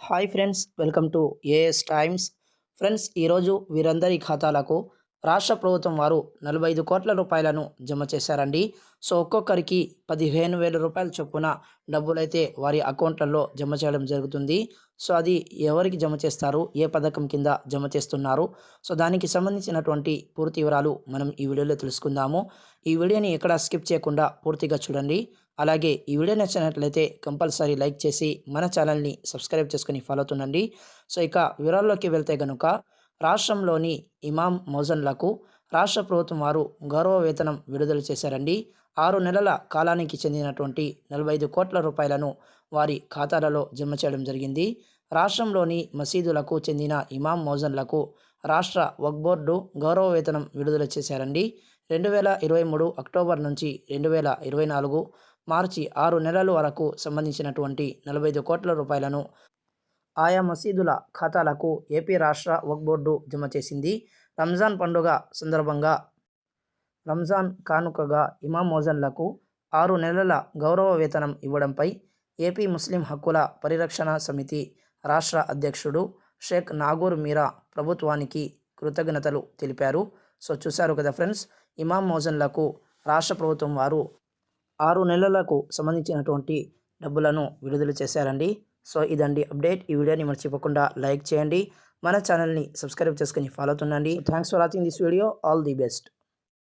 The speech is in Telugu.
Hi friends welcome to AS Times friends ఈరోజు వీరందరి ఖాతాలకు రాష్ట్ర ప్రభుత్వం వారు నలభై ఐదు కోట్ల రూపాయలను జమ చేశారండి. సో ఒక్కొక్కరికి పదిహేను వేల రూపాయల చొప్పున డబ్బులైతే వారి అకౌంట్లలో జమ చేయడం జరుగుతుంది. సో అది ఎవరికి జమ చేస్తారు? ఏ పథకం కింద జమ చేస్తున్నారు? సో దానికి సంబంధించినటువంటి పూర్తి వివరాలు మనం ఈ వీడియోలో తెలుసుకుందాము. ఈ వీడియోని ఎక్కడ స్కిప్ చేయకుండా పూర్తిగా చూడండి. అలాగే ఈ వీడియో నచ్చినట్లయితే కంపల్సరీ లైక్ చేసి మన ఛానల్ని సబ్స్క్రైబ్ చేసుకుని ఫాలో అవుతుండండి. సో ఇక వివరాల్లోకి వెళ్తే కనుక రాష్ట్రంలోని ఇమాం మోజన్లకు రాష్ట్ర ప్రభుత్వం వారు గౌరవ వేతనం విడుదల చేశారండి. ఆరు నెలల కాలానికి చెందినటువంటి నలభై ఐదు కోట్ల రూపాయలను వారి ఖాతాలలో జమ చేయడం జరిగింది. రాష్ట్రంలోని మసీదులకు చెందిన ఇమాం మోజన్లకు రాష్ట్ర వక్ బోర్డు గౌరవ వేతనం విడుదల చేశారండి. రెండు వేల ఇరవై మూడు అక్టోబర్ నుంచి రెండు వేల ఇరవై నాలుగు మార్చి ఆరు నెలల వరకు సంబంధించినటువంటి నలభై ఐదు కోట్ల రూపాయలను ఆయా మసీదుల ఖాతాలకు ఏపీ రాష్ట్ర వక్ బోర్డు జమ చేసింది. రంజాన్ పండుగ సందర్భంగా రంజాన్ కానుకగా ఇమాం మోజన్లకు ఆరు నెలల గౌరవ వేతనం ఇవ్వడంపై ఏపీ ముస్లిం హక్కుల పరిరక్షణ సమితి రాష్ట్ర అధ్యక్షుడు షేక్ నాగూర్ మీరా ప్రభుత్వానికి కృతజ్ఞతలు తెలిపారు. సో చూశారు కదా ఫ్రెండ్స్ ఇమాం మోజన్లకు రాష్ట్ర ప్రభుత్వం వారు ఆరు నెలలకు సంబంధించినటువంటి డబ్బులను విడుదల చేశారండి. సో ఇదండి అప్డేట్. ఈ వీడియోని మర్చిపోకుండా లైక్ చేయండి. మన ఛానల్ని సబ్స్క్రైబ్ చేసుకుని follow అవుతుండండి. Thanks for watching this video all the best